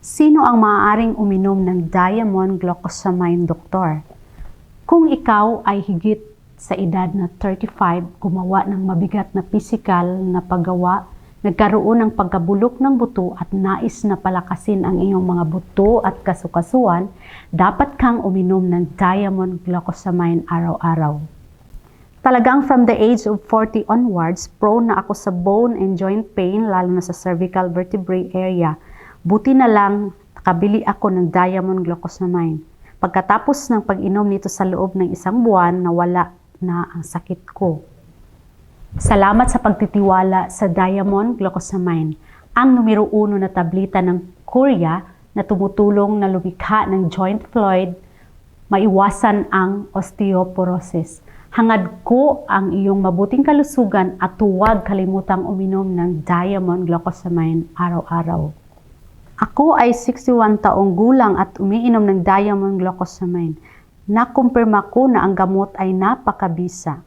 Sino ang maaaring uminom ng diamond glucosamine, doktor? Kung ikaw ay higit sa edad na 35, gumawa ng mabigat na pisikal na paggawa, nagkaroon ng pagkabulok ng buto at nais na palakasin ang iyong mga buto at kasukasuan, dapat kang uminom ng diamond glucosamine araw-araw. Talagang from the age of 40 onwards, prone na ako sa bone and joint pain, lalo na sa cervical vertebrae area. Buti na lang, nakabili ako ng diamond glucosamine. Pagkatapos ng pag-inom nito sa loob ng isang buwan, nawala na ang sakit ko. Salamat sa pagtitiwala sa diamond glucosamine, ang numero uno na tablita ng Korea na tumutulong na lumikha ng joint fluid, maiwasan ang osteoporosis. Hangad ko ang iyong mabuting kalusugan at huwag kalimutang uminom ng diamond glucosamine araw-araw. Ako ay 61 taong gulang at umiinom ng diamond glucosamine. Nakumpirma ko na ang gamot ay napakabisa.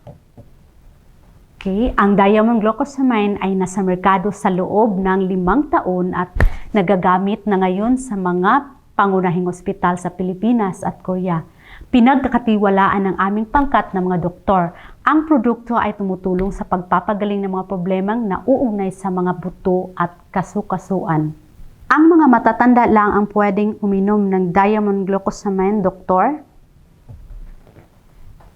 Okay, ang diamond glucosamine ay nasa merkado sa loob ng limang taon at nagagamit na ngayon sa mga pangunahing ospital sa Pilipinas at Korea. Pinagkakatiwalaan ng aming pangkat ng mga doktor. Ang produkto ay tumutulong sa pagpapagaling ng mga problemang nauugnay sa mga buto at kasukasuan. Ang mga matatanda lang ang pwedeng uminom ng diamond glucosamine, doktor.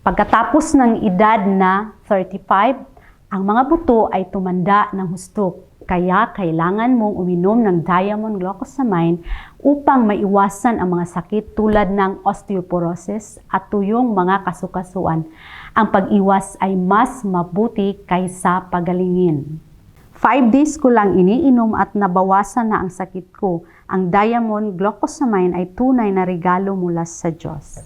Pagkatapos ng edad na 35, ang mga buto ay tumanda ng husto. Kaya kailangan mong uminom ng diamond glucosamine upang maiwasan ang mga sakit tulad ng osteoporosis at tuyong mga kasukasuan. Ang pag-iwas ay mas mabuti kaysa pagalingin. 5 days ko lang iniinom at nabawasan na ang sakit ko. Ang diamond glucosamine ay tunay na regalo mula sa Diyos.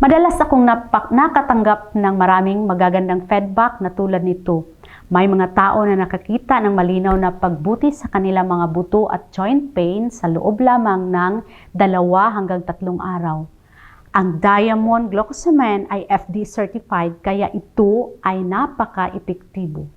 Madalas akong napak- nakatanggap ng maraming magagandang feedback na tulad nito. May mga tao na nakakita ng malinaw na pagbuti sa kanilang mga buto at joint pain sa loob lamang ng dalawa hanggang tatlong araw. Ang Diamond Glucosamine ay FD certified kaya ito ay napaka-epektibo.